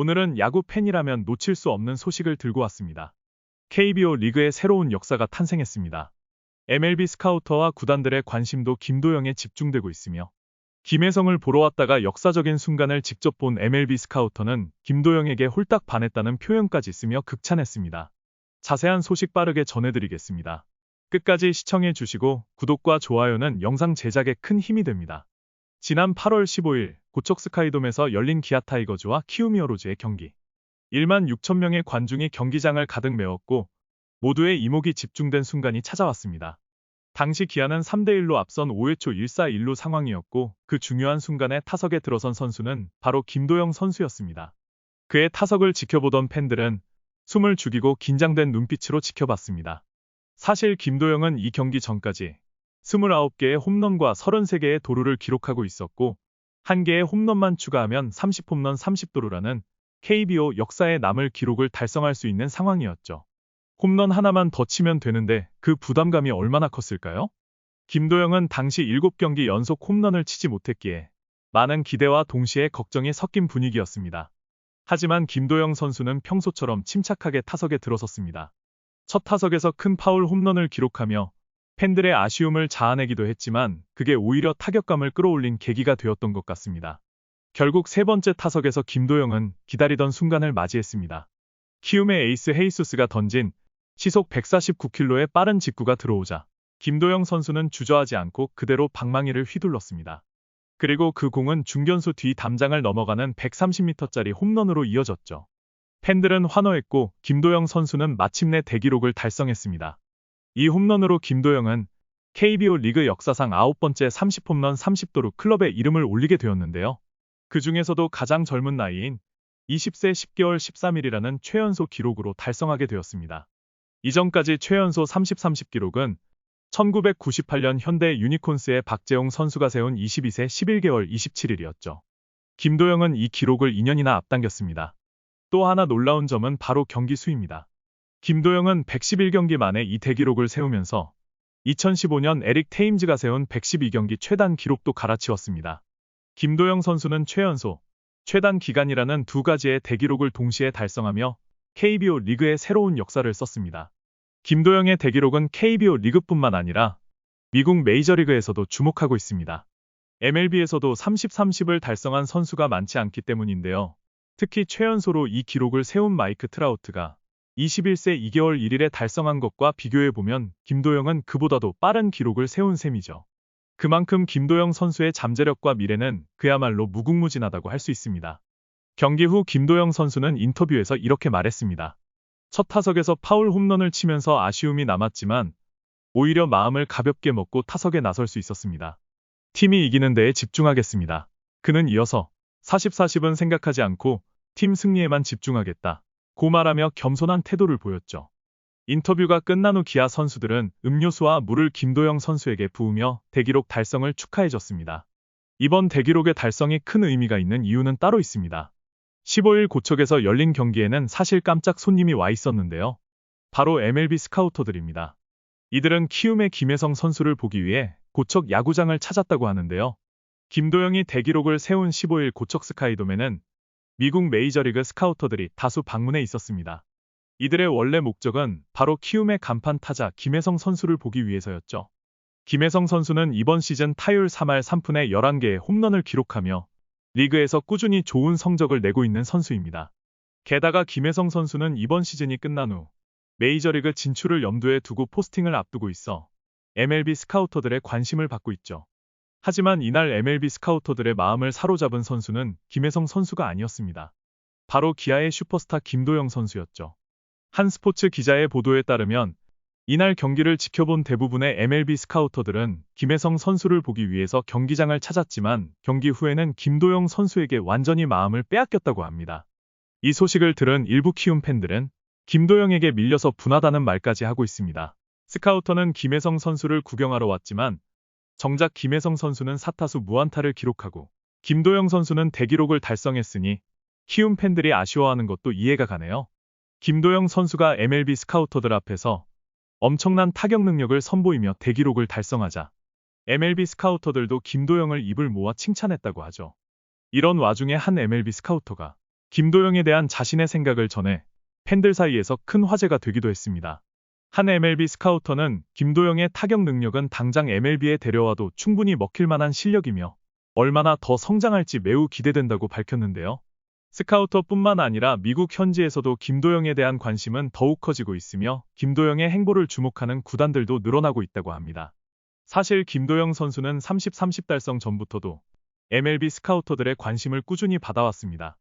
오늘은 야구 팬이라면 놓칠 수 없는 소식을 들고 왔습니다. KBO 리그의 새로운 역사가 탄생했습니다. MLB 스카우터와 구단들의 관심도 김도영에 집중되고 있으며 김혜성을 보러 왔다가 역사적인 순간을 직접 본 MLB 스카우터는 김도영에게 홀딱 반했다는 표현까지 쓰며 극찬했습니다. 자세한 소식 빠르게 전해드리겠습니다. 끝까지 시청해 주시고 구독과 좋아요는 영상 제작에 큰 힘이 됩니다. 지난 8월 15일 고척 스카이돔에서 열린 기아 타이거즈와 키우미어로즈의 경기. 1만 6천 명의 관중이 경기장을 가득 메웠고 모두의 이목이 집중된 순간이 찾아왔습니다. 당시 기아는 3대1로 앞선 5회 초 1사 1루 상황이었고 그 중요한 순간에 타석에 들어선 선수는 바로 김도영 선수였습니다. 그의 타석을 지켜보던 팬들은 숨을 죽이고 긴장된 눈빛으로 지켜봤습니다. 사실 김도영은 이 경기 전까지 29개의 홈런과 33개의 도루를 기록하고 있었고 한 개의 홈런만 추가하면 30홈런 30도루라는 KBO 역사에 남을 기록을 달성할 수 있는 상황이었죠. 홈런 하나만 더 치면 되는데 그 부담감이 얼마나 컸을까요? 김도영은 당시 7경기 연속 홈런을 치지 못했기에 많은 기대와 동시에 걱정이 섞인 분위기였습니다. 하지만 김도영 선수는 평소처럼 침착하게 타석에 들어섰습니다. 첫 타석에서 큰 파울 홈런을 기록하며 팬들의 아쉬움을 자아내기도 했지만 그게 오히려 타격감을 끌어올린 계기가 되었던 것 같습니다. 결국 세 번째 타석에서 김도영은 기다리던 순간을 맞이했습니다. 키움의 에이스 헤이수스가 던진 시속 149km의 빠른 직구가 들어오자 김도영 선수는 주저하지 않고 그대로 방망이를 휘둘렀습니다. 그리고 그 공은 중견수 뒤 담장을 넘어가는 130m짜리 홈런으로 이어졌죠. 팬들은 환호했고 김도영 선수는 마침내 대기록을 달성했습니다. 이 홈런으로 김도영은 KBO 리그 역사상 아홉 번째 30홈런 30도루 클럽의 이름을 올리게 되었는데요. 그 중에서도 가장 젊은 나이인 20세 10개월 13일이라는 최연소 기록으로 달성하게 되었습니다. 이전까지 최연소 30-30 기록은 1998년 현대 유니콘스의 박재홍 선수가 세운 22세 11개월 27일이었죠. 김도영은 이 기록을 2년이나 앞당겼습니다. 또 하나 놀라운 점은 바로 경기 수입니다. 김도영은 111경기 만에 이 대 기록을 세우면서 2015년 에릭 테임즈가 세운 112경기 최단 기록도 갈아치웠습니다. 김도영 선수는 최연소, 최단 기간이라는 두 가지의 대기록을 동시에 달성하며 KBO 리그의 새로운 역사를 썼습니다. 김도영의 대기록은 KBO 리그뿐만 아니라 미국 메이저리그에서도 주목하고 있습니다. MLB에서도 30-30을 달성한 선수가 많지 않기 때문인데요. 특히 최연소로 이 기록을 세운 마이크 트라우트가 21세 2개월 1일에 달성한 것과 비교해보면 김도영은 그보다도 빠른 기록을 세운 셈이죠. 그만큼 김도영 선수의 잠재력과 미래는 그야말로 무궁무진하다고 할 수 있습니다. 경기 후 김도영 선수는 인터뷰에서 이렇게 말했습니다. 첫 타석에서 파울 홈런을 치면서 아쉬움이 남았지만 오히려 마음을 가볍게 먹고 타석에 나설 수 있었습니다. 팀이 이기는 데에 집중하겠습니다. 그는 이어서 40-40은 생각하지 않고 팀 승리에만 집중하겠다. 고 말하며 겸손한 태도를 보였죠. 인터뷰가 끝난 후 기아 선수들은 음료수와 물을 김도영 선수에게 부으며 대기록 달성을 축하해줬습니다. 이번 대기록의 달성이 큰 의미가 있는 이유는 따로 있습니다. 15일 고척에서 열린 경기에는 사실 깜짝 손님이 와 있었는데요. 바로 MLB 스카우터들입니다. 이들은 키움의 김혜성 선수를 보기 위해 고척 야구장을 찾았다고 하는데요. 김도영이 대기록을 세운 15일 고척 스카이돔에는 미국 메이저리그 스카우터들이 다수 방문해 있었습니다. 이들의 원래 목적은 바로 키움의 간판 타자 김혜성 선수를 보기 위해서였죠. 김혜성 선수는 이번 시즌 타율 3할 3푼에 11개의 홈런을 기록하며 리그에서 꾸준히 좋은 성적을 내고 있는 선수입니다. 게다가 김혜성 선수는 이번 시즌이 끝난 후 메이저리그 진출을 염두에 두고 포스팅을 앞두고 있어 MLB 스카우터들의 관심을 받고 있죠. 하지만 이날 MLB 스카우터들의 마음을 사로잡은 선수는 김혜성 선수가 아니었습니다. 바로 기아의 슈퍼스타 김도영 선수였죠. 한 스포츠 기자의 보도에 따르면 이날 경기를 지켜본 대부분의 MLB 스카우터들은 김혜성 선수를 보기 위해서 경기장을 찾았지만 경기 후에는 김도영 선수에게 완전히 마음을 빼앗겼다고 합니다. 이 소식을 들은 일부 키움 팬들은 김도영에게 밀려서 분하다는 말까지 하고 있습니다. 스카우터는 김혜성 선수를 구경하러 왔지만 정작 김혜성 선수는 사타수 무안타를 기록하고 김도영 선수는 대기록을 달성했으니 키움 팬들이 아쉬워하는 것도 이해가 가네요. 김도영 선수가 MLB 스카우터들 앞에서 엄청난 타격 능력을 선보이며 대기록을 달성하자 MLB 스카우터들도 김도영을 입을 모아 칭찬했다고 하죠. 이런 와중에 한 MLB 스카우터가 김도영에 대한 자신의 생각을 전해 팬들 사이에서 큰 화제가 되기도 했습니다. 한 MLB 스카우터는 김도영의 타격 능력은 당장 MLB에 데려와도 충분히 먹힐 만한 실력이며 얼마나 더 성장할지 매우 기대된다고 밝혔는데요. 스카우터뿐만 아니라 미국 현지에서도 김도영에 대한 관심은 더욱 커지고 있으며 김도영의 행보를 주목하는 구단들도 늘어나고 있다고 합니다. 사실 김도영 선수는 30-30 달성 전부터도 MLB 스카우터들의 관심을 꾸준히 받아왔습니다.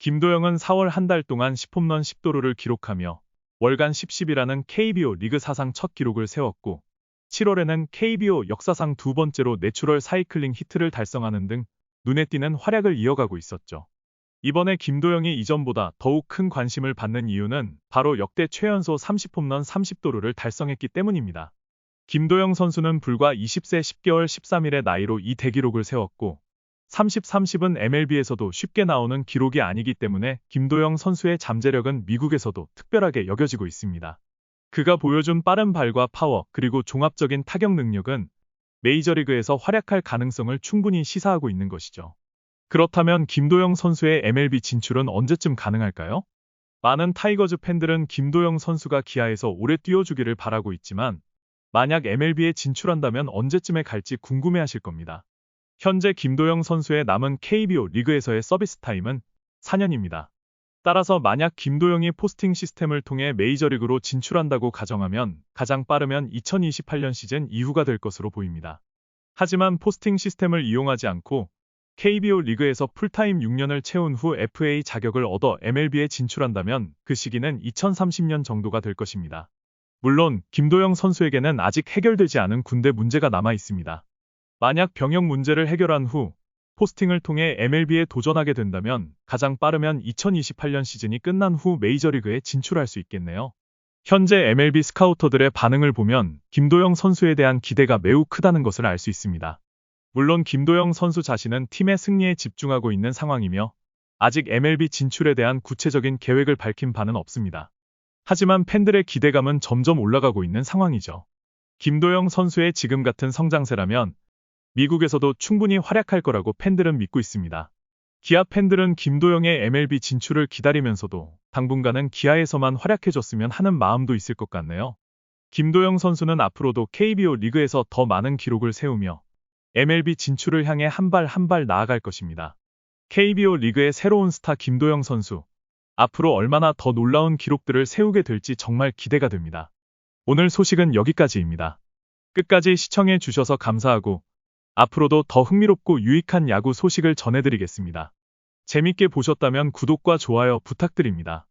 김도영은 4월 한 달 동안 10홈런 10도루를 기록하며 월간 10-10이라는 KBO 리그 사상 첫 기록을 세웠고 7월에는 KBO 역사상 두 번째로 내추럴 사이클링 히트를 달성하는 등 눈에 띄는 활약을 이어가고 있었죠. 이번에 김도영이 이전보다 더욱 큰 관심을 받는 이유는 바로 역대 최연소 30홈런 30도루를 달성했기 때문입니다. 김도영 선수는 불과 20세 10개월 13일의 나이로 이 대기록을 세웠고 30-30은 MLB에서도 쉽게 나오는 기록이 아니기 때문에 김도영 선수의 잠재력은 미국에서도 특별하게 여겨지고 있습니다. 그가 보여준 빠른 발과 파워 그리고 종합적인 타격 능력은 메이저리그에서 활약할 가능성을 충분히 시사하고 있는 것이죠. 그렇다면 김도영 선수의 MLB 진출은 언제쯤 가능할까요? 많은 타이거즈 팬들은 김도영 선수가 기아에서 오래 뛰어주기를 바라고 있지만 만약 MLB에 진출한다면 언제쯤에 갈지 궁금해하실 겁니다. 현재 김도영 선수의 남은 KBO 리그에서의 서비스 타임은 4년입니다. 따라서 만약 김도영이 포스팅 시스템을 통해 메이저리그로 진출한다고 가정하면 가장 빠르면 2028년 시즌 이후가 될 것으로 보입니다. 하지만 포스팅 시스템을 이용하지 않고 KBO 리그에서 풀타임 6년을 채운 후 FA 자격을 얻어 MLB에 진출한다면 그 시기는 2030년 정도가 될 것입니다. 물론 김도영 선수에게는 아직 해결되지 않은 군대 문제가 남아 있습니다. 만약 병역 문제를 해결한 후 포스팅을 통해 MLB에 도전하게 된다면 가장 빠르면 2028년 시즌이 끝난 후 메이저리그에 진출할 수 있겠네요. 현재 MLB 스카우터들의 반응을 보면 김도영 선수에 대한 기대가 매우 크다는 것을 알 수 있습니다. 물론 김도영 선수 자신은 팀의 승리에 집중하고 있는 상황이며 아직 MLB 진출에 대한 구체적인 계획을 밝힌 바는 없습니다. 하지만 팬들의 기대감은 점점 올라가고 있는 상황이죠. 김도영 선수의 지금 같은 성장세라면 미국에서도 충분히 활약할 거라고 팬들은 믿고 있습니다. 기아 팬들은 김도영의 MLB 진출을 기다리면서도 당분간은 기아에서만 활약해줬으면 하는 마음도 있을 것 같네요. 김도영 선수는 앞으로도 KBO 리그에서 더 많은 기록을 세우며 MLB 진출을 향해 한 발 한 발 나아갈 것입니다. KBO 리그의 새로운 스타 김도영 선수. 앞으로 얼마나 더 놀라운 기록들을 세우게 될지 정말 기대가 됩니다. 오늘 소식은 여기까지입니다. 끝까지 시청해 주셔서 감사하고 앞으로도 더 흥미롭고 유익한 야구 소식을 전해드리겠습니다. 재밌게 보셨다면 구독과 좋아요 부탁드립니다.